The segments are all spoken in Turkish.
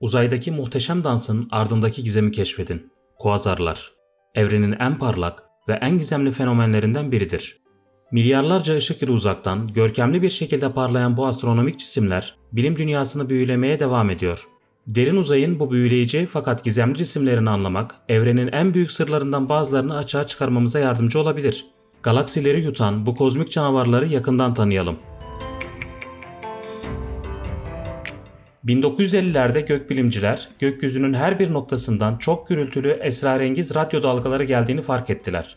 Uzaydaki muhteşem dansın ardındaki gizemi keşfedin. Kuazarlar. Evrenin en parlak ve en gizemli fenomenlerinden biridir. Milyarlarca ışık yılı uzaktan görkemli bir şekilde parlayan bu astronomik cisimler bilim dünyasını büyülemeye devam ediyor. Derin uzayın bu büyüleyici fakat gizemli cisimlerini anlamak, evrenin en büyük sırlarından bazılarını açığa çıkarmamıza yardımcı olabilir. Galaksileri yutan bu kozmik canavarları yakından tanıyalım. 1950'lerde gökbilimciler gökyüzünün her bir noktasından çok gürültülü esrarengiz radyo dalgaları geldiğini fark ettiler.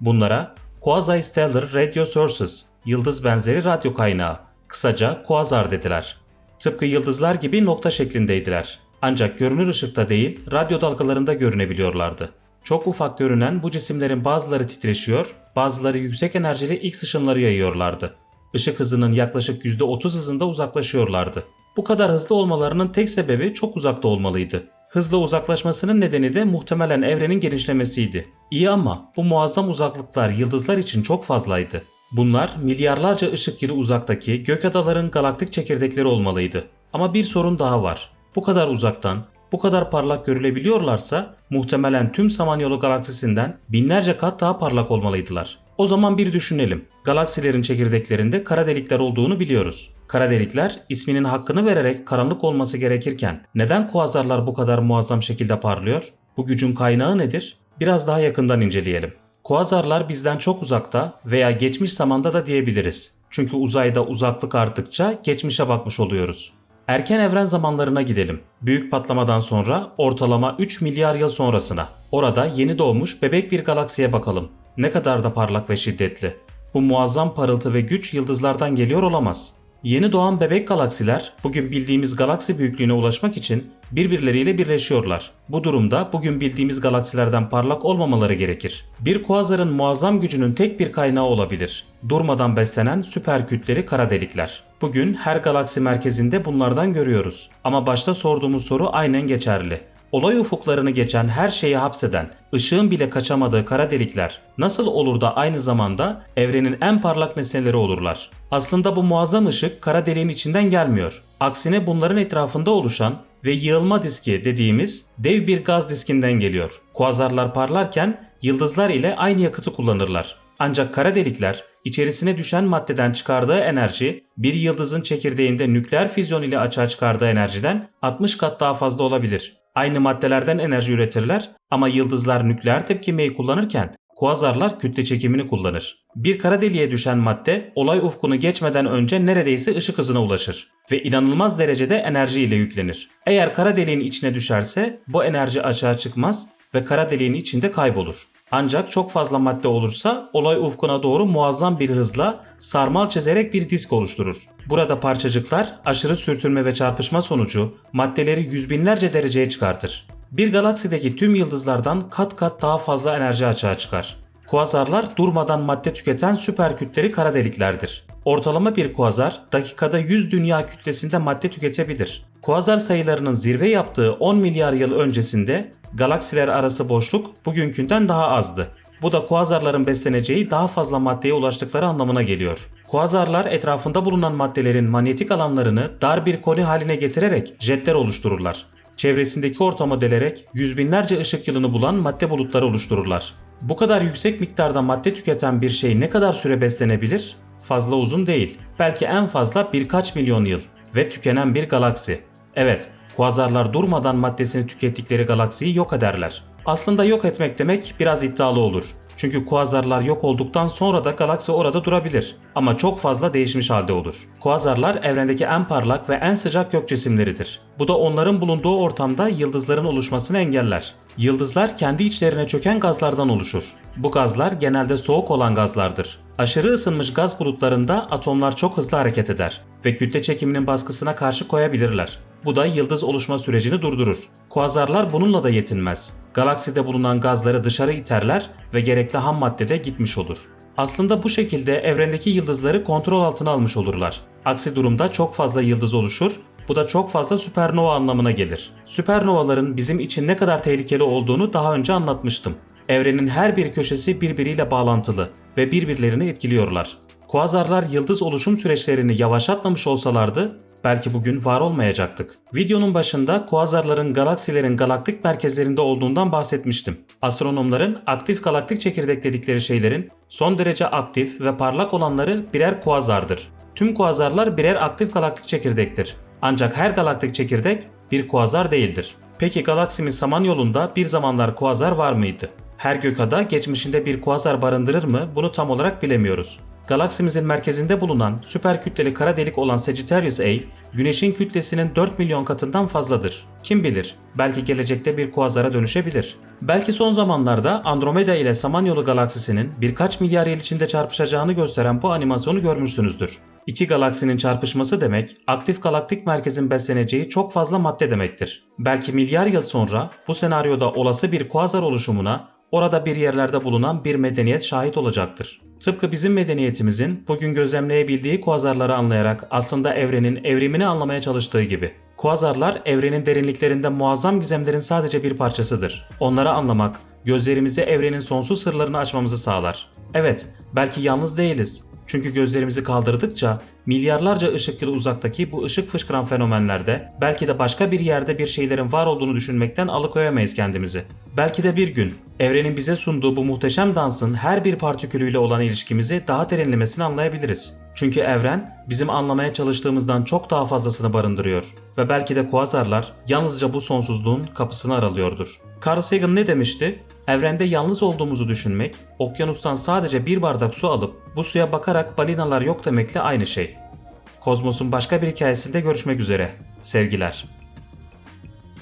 Bunlara Quasi-Stellar Radio Sources, yıldız benzeri radyo kaynağı, kısaca kuazar dediler. Tıpkı yıldızlar gibi nokta şeklindeydiler. Ancak görünür ışıkta değil, radyo dalgalarında görünebiliyorlardı. Çok ufak görünen bu cisimlerin bazıları titreşiyor, bazıları yüksek enerjili X ışınları yayıyorlardı. Işık hızının yaklaşık %30 hızında uzaklaşıyorlardı. Bu kadar hızlı olmalarının tek sebebi çok uzakta olmalıydı. Hızla uzaklaşmasının nedeni de muhtemelen evrenin genişlemesiydi. İyi ama bu muazzam uzaklıklar yıldızlar için çok fazlaydı. Bunlar milyarlarca ışık yılı uzaktaki gök adaların galaktik çekirdekleri olmalıydı. Ama bir sorun daha var. Bu kadar uzaktan, bu kadar parlak görülebiliyorlarsa muhtemelen tüm Samanyolu galaksisinden binlerce kat daha parlak olmalıydılar. O zaman bir düşünelim. Galaksilerin çekirdeklerinde kara delikler olduğunu biliyoruz. Kara delikler isminin hakkını vererek karanlık olması gerekirken neden kuazarlar bu kadar muazzam şekilde parlıyor? Bu gücün kaynağı nedir? Biraz daha yakından inceleyelim. Kuazarlar bizden çok uzakta veya geçmiş zamanda da diyebiliriz. Çünkü uzayda uzaklık arttıkça geçmişe bakmış oluyoruz. Erken evren zamanlarına gidelim. Büyük patlamadan sonra ortalama 3 milyar yıl sonrasına. Orada yeni doğmuş bebek bir galaksiye bakalım. Ne kadar da parlak ve şiddetli. Bu muazzam parıltı ve güç yıldızlardan geliyor olamaz. Yeni doğan bebek galaksiler bugün bildiğimiz galaksi büyüklüğüne ulaşmak için birbirleriyle birleşiyorlar. Bu durumda bugün bildiğimiz galaksilerden parlak olmamaları gerekir. Bir kuazarın muazzam gücünün tek bir kaynağı olabilir. Durmadan beslenen süper kütleli kara delikler. Bugün her galaksi merkezinde bunlardan görüyoruz. Ama başta sorduğumuz soru aynen geçerli. Olay ufuklarını geçen her şeyi hapseden, ışığın bile kaçamadığı kara delikler nasıl olur da aynı zamanda evrenin en parlak nesneleri olurlar? Aslında bu muazzam ışık kara deliğin içinden gelmiyor. Aksine bunların etrafında oluşan ve yığılma diski dediğimiz dev bir gaz diskinden geliyor. Kuazarlar parlarken yıldızlar ile aynı yakıtı kullanırlar. Ancak kara delikler içerisine düşen maddeden çıkardığı enerji bir yıldızın çekirdeğinde nükleer füzyon ile açığa çıkardığı enerjiden 60 kat daha fazla olabilir. Aynı maddelerden enerji üretirler ama yıldızlar nükleer tepkimeyi kullanırken kuazarlar kütle çekimini kullanır. Bir kara deliğe düşen madde olay ufkunu geçmeden önce neredeyse ışık hızına ulaşır ve inanılmaz derecede enerji ile yüklenir. Eğer kara deliğin içine düşerse bu enerji açığa çıkmaz ve kara deliğin içinde kaybolur. Ancak çok fazla madde olursa olay ufkuna doğru muazzam bir hızla sarmal çizerek bir disk oluşturur. Burada parçacıklar aşırı sürtünme ve çarpışma sonucu maddeleri yüz binlerce dereceye çıkartır. Bir galaksideki tüm yıldızlardan kat kat daha fazla enerji açığa çıkar. Kuazarlar durmadan madde tüketen süper kütleri kara deliklerdir. Ortalama bir kuazar dakikada 100 dünya kütlesinde madde tüketebilir. Kuazar sayılarının zirve yaptığı 10 milyar yıl öncesinde galaksiler arası boşluk bugünkünden daha azdı. Bu da kuazarların besleneceği daha fazla maddeye ulaştıkları anlamına geliyor. Kuazarlar etrafında bulunan maddelerin manyetik alanlarını dar bir koni haline getirerek jetler oluştururlar. Çevresindeki ortama delerek yüz binlerce ışık yılını bulan madde bulutları oluştururlar. Bu kadar yüksek miktarda madde tüketen bir şey ne kadar süre beslenebilir? Fazla uzun değil. Belki en fazla birkaç milyon yıl ve tükenen bir galaksi. Evet, kuazarlar durmadan maddesini tükettikleri galaksiyi yok ederler. Aslında yok etmek demek biraz iddialı olur. Çünkü kuazarlar yok olduktan sonra da galaksi orada durabilir. Ama çok fazla değişmiş halde olur. Kuazarlar evrendeki en parlak ve en sıcak gök cisimleridir. Bu da onların bulunduğu ortamda yıldızların oluşmasını engeller. Yıldızlar kendi içlerine çöken gazlardan oluşur. Bu gazlar genelde soğuk olan gazlardır. Aşırı ısınmış gaz bulutlarında atomlar çok hızlı hareket eder ve kütle çekiminin baskısına karşı koyabilirler. Bu da yıldız oluşma sürecini durdurur. Kuazarlar bununla da yetinmez. Galakside bulunan gazları dışarı iterler ve gerekli ham madde de gitmiş olur. Aslında bu şekilde evrendeki yıldızları kontrol altına almış olurlar. Aksi durumda çok fazla yıldız oluşur bu da çok fazla süpernova anlamına gelir. Süpernovaların bizim için ne kadar tehlikeli olduğunu daha önce anlatmıştım. Evrenin her bir köşesi birbiriyle bağlantılı ve birbirlerini etkiliyorlar. Kuazarlar yıldız oluşum süreçlerini yavaşlatmamış olsalardı belki bugün var olmayacaktık. Videonun başında kuazarların galaksilerin galaktik merkezlerinde olduğundan bahsetmiştim. Astronomların aktif galaktik çekirdek dedikleri şeylerin son derece aktif ve parlak olanları birer kuazardır. Tüm kuazarlar birer aktif galaktik çekirdektir. Ancak her galaktik çekirdek bir kuazar değildir. Peki galaksimiz Samanyolu'nda bir zamanlar kuazar var mıydı? Her gökada geçmişinde bir kuazar barındırır mı bunu tam olarak bilemiyoruz. Galaksimizin merkezinde bulunan süper kütleli kara delik olan Sagittarius A, Güneş'in kütlesinin 4 milyon katından fazladır. Kim bilir, belki gelecekte bir kuazara dönüşebilir. Belki son zamanlarda Andromeda ile Samanyolu galaksisinin birkaç milyar yıl içinde çarpışacağını gösteren bu animasyonu görmüşsünüzdür. İki galaksinin çarpışması demek, aktif galaktik merkezin besleneceği çok fazla madde demektir. Belki milyar yıl sonra bu senaryoda olası bir kuazar oluşumuna orada bir yerlerde bulunan bir medeniyet şahit olacaktır. Tıpkı bizim medeniyetimizin bugün gözlemleyebildiği kuazarları anlayarak aslında evrenin evrimini anlamaya çalıştığı gibi. Kuazarlar evrenin derinliklerinde muazzam gizemlerin sadece bir parçasıdır. Onları anlamak, gözlerimize evrenin sonsuz sırlarını açmamızı sağlar. Evet, belki yalnız değiliz. Çünkü gözlerimizi kaldırdıkça milyarlarca ışık yılı uzaktaki bu ışık fışkıran fenomenlerde belki de başka bir yerde bir şeylerin var olduğunu düşünmekten alıkoyamayız kendimizi. Belki de bir gün evrenin bize sunduğu bu muhteşem dansın her bir partikülüyle olan ilişkimizi daha derinlemesine anlayabiliriz. Çünkü evren bizim anlamaya çalıştığımızdan çok daha fazlasını barındırıyor ve belki de kuazarlar yalnızca bu sonsuzluğun kapısını aralıyordur. Carl Sagan ne demişti? Evrende yalnız olduğumuzu düşünmek, okyanustan sadece bir bardak su alıp bu suya bakarak balinalar yok demekle aynı şey. Kozmos'un başka bir hikayesinde görüşmek üzere. Sevgiler.